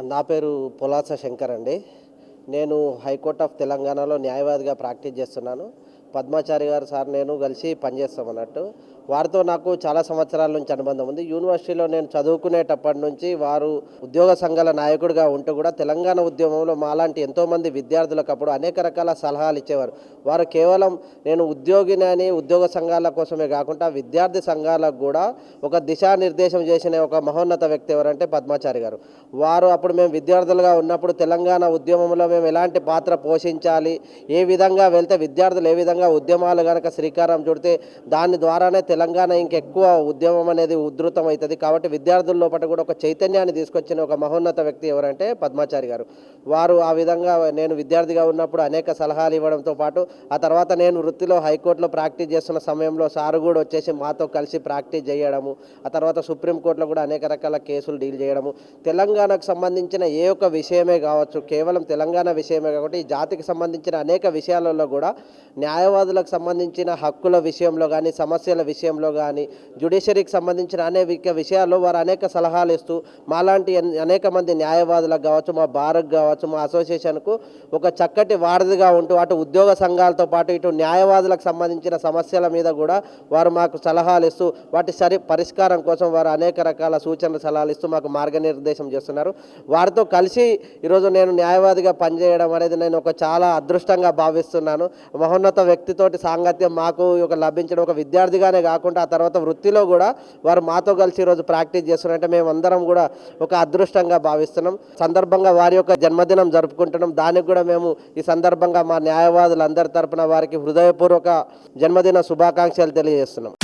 నా పేరు పొలాస శంకర్ అండి. నేను హైకోర్ట్ ఆఫ్ తెలంగాణలో న్యాయవాదిగా ప్రాక్టీస్ చేస్తున్నాను. పద్మాచారి గారు సార్ నేను కలిసి పనిచేస్తాం అన్నట్టు వారితో నాకు చాలా సంవత్సరాల నుంచి అనుబంధం ఉంది. యూనివర్సిటీలో నేను చదువుకునేటప్పటి నుంచి వారు ఉద్యోగ సంఘాల నాయకుడిగా ఉంటూ కూడా తెలంగాణ ఉద్యమంలో మాలాంటి ఎంతోమంది విద్యార్థులకు అప్పుడు అనేక రకాల సలహాలు ఇచ్చేవారు. వారు కేవలం నేను ఉద్యోగిని అని ఉద్యోగ సంఘాల కోసమే కాకుండా విద్యార్థి సంఘాలకు కూడా ఒక దిశానిర్దేశం చేసిన ఒక మహోన్నత వ్యక్తి ఎవరంటే పద్మాచారి గారు. వారు అప్పుడు మేము విద్యార్థులుగా ఉన్నప్పుడు తెలంగాణ ఉద్యమంలో మేము ఎలాంటి పాత్ర పోషించాలి? ఏ విధంగా వెళ్తే విద్యార్థులు ఏ విధంగా ఉద్యమాలు కనుక శ్రీకారం చుడితే దాని ద్వారానే తెలంగాణ ఇంకెక్కువ ఉద్యమం అనేది ఉధృతం అవుతుంది. కాబట్టి విద్యార్థుల లోపల కూడా ఒక చైతన్యాన్ని తీసుకొచ్చిన ఒక మహోన్నత వ్యక్తి ఎవరంటే పద్మాచారి గారు. వారు ఆ విధంగా నేను విద్యార్థిగా ఉన్నప్పుడు అనేక సలహాలు ఇవ్వడంతో పాటు ఆ తర్వాత నేను వృత్తిలో హైకోర్టులో ప్రాక్టీస్ చేస్తున్న సమయంలో సారు కూడా వచ్చేసి మాతో కలిసి ప్రాక్టీస్ చేయడము ఆ తర్వాత సుప్రీంకోర్టులో కూడా అనేక రకాల కేసులు డీల్ చేయడము. తెలంగాణకు సంబంధించిన ఏ ఒక్క విషయమే కావచ్చు కేవలం తెలంగాణ విషయమే కాబట్టి ఈ జాతికి సంబంధించిన అనేక విషయాలలో కూడా న్యాయవాదులకు సంబంధించిన హక్కుల విషయంలో కానీ సమస్యల విషయం విషయంలో కానీ జ్యుడిషియరీకి సంబంధించిన అనేక విషయాల్లో వారు అనేక సలహాలు ఇస్తూ మాలాంటి అనేక మంది న్యాయవాదులకు కావచ్చు మా భారత్ కావచ్చు మా అసోసియేషన్కు ఒక చక్కటి వారధిగా ఉంటూ అటు ఉద్యోగ సంఘాలతో పాటు ఇటు న్యాయవాదులకు సంబంధించిన సమస్యల మీద కూడా వారు మాకు సలహాలు ఇస్తూ వాటి సరి పరిష్కారం కోసం వారు అనేక రకాల సూచనలు సలహాలు ఇస్తూ మాకు మార్గనిర్దేశం చేస్తున్నారు. వారితో కలిసి ఈరోజు నేను న్యాయవాదిగా పనిచేయడం అనేది నేను ఒక చాలా అదృష్టంగా భావిస్తున్నాను. మహోన్నత వ్యక్తితోటి సాంగత్యం మాకు ఒక లభించడం ఒక విద్యార్థిగానే కాకుండా ఆ తర్వాత వృత్తిలో కూడా వారు మాతో కలిసి ఈరోజు ప్రాక్టీస్ చేస్తున్నారంటే మేము అందరం కూడా ఒక అదృష్టంగా భావిస్తున్నాం. సందర్భంగా వారి యొక్క జన్మదినం జరుపుకుంటున్నాం. దానికి కూడా మేము ఈ సందర్భంగా మా న్యాయవాదులందరి తరపున వారికి హృదయపూర్వక జన్మదిన శుభాకాంక్షలు తెలియజేస్తున్నాం.